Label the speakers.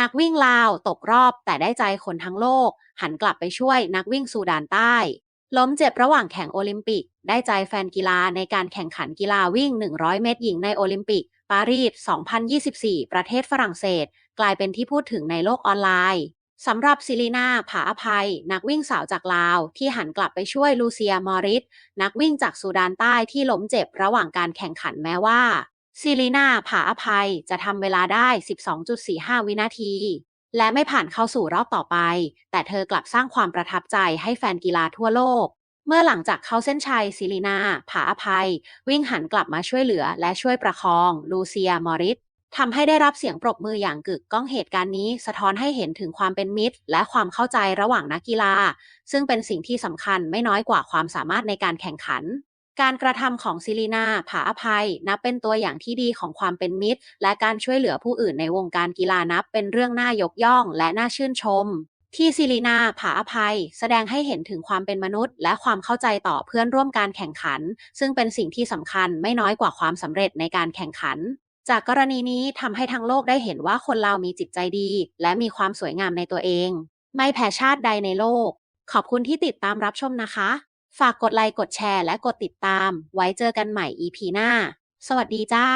Speaker 1: นักวิ่งลาวตกรอบแต่ได้ใจคนทั้งโลก หันกลับไปช่วยนักวิ่งซูดานใต้ ล้มเจ็บระหว่างแข่งโอลิมปิก ได้ใจแฟนกีฬาในการแข่งขันกีฬาวิ่ง 100 เมตรหญิงในโอลิมปิก ปารีส 2024 ประเทศฝรั่งเศส กลายเป็นที่พูดถึงในโลกออนไลน์สำหรับซิลีนาผาอภัย นักวิ่งสาวจากลาว ที่หันกลับไปช่วยลูเซียมอริส นักวิ่งจากซูดานใต้ที่ล้มเจ็บระหว่างการแข่งขันแม้ว่า ซิลีนาผาอภัยจะทำเวลาได้ 12.45 วินาที และไม่ผ่านเข้าสู่รอบต่อไป แต่เธอกลับสร้างความประทับใจให้แฟนกีฬาทั่วโลก เมื่อหลังจากเข้าเส้นชัยซิลีนาผาอภัย วิ่งหันกลับมาช่วยเหลือและช่วยประคอง ลูเซีย มอริสทำให้ได้รับเสียงปรบมืออย่างกึกก้องเหตุการณ์นี้ สะท้อนให้เห็นถึงความเป็นมิตร และความเข้าใจระหว่างนักกีฬา ซึ่งเป็นสิ่งที่สำคัญไม่น้อยกว่าความสามารถในการแข่งขัน การกระทำของซิลีนาผาอภัย นับเป็นตัวอย่างที่ดีของความเป็นมิตร และการช่วยเหลือผู้อื่นในวงการกีฬานับเป็นเรื่องน่ายกย่อง และน่าชื่นชม ที่ซิลีนาผาอภัย แสดงให้เห็นถึงความเป็นมนุษย์ และความเข้าใจต่อเพื่อนร่วมการแข่งขัน ซึ่งเป็นสิ่งที่สำคัญไม่น้อยกว่าความสำเร็จในการแข่งขัน จากกรณีนี้ทำให้ทั้งโลกได้เห็นว่าคนเรามีจิตใจดี และมีความสวยงามในตัวเอง ไม่แพ้ชาติใดในโลก ขอบคุณที่ติดตามรับชมนะคะ ฝากกดไลค์กดแชร์และกดติดตาม ไว้เจอกันใหม่ EP หน้า สวัสดีจ้า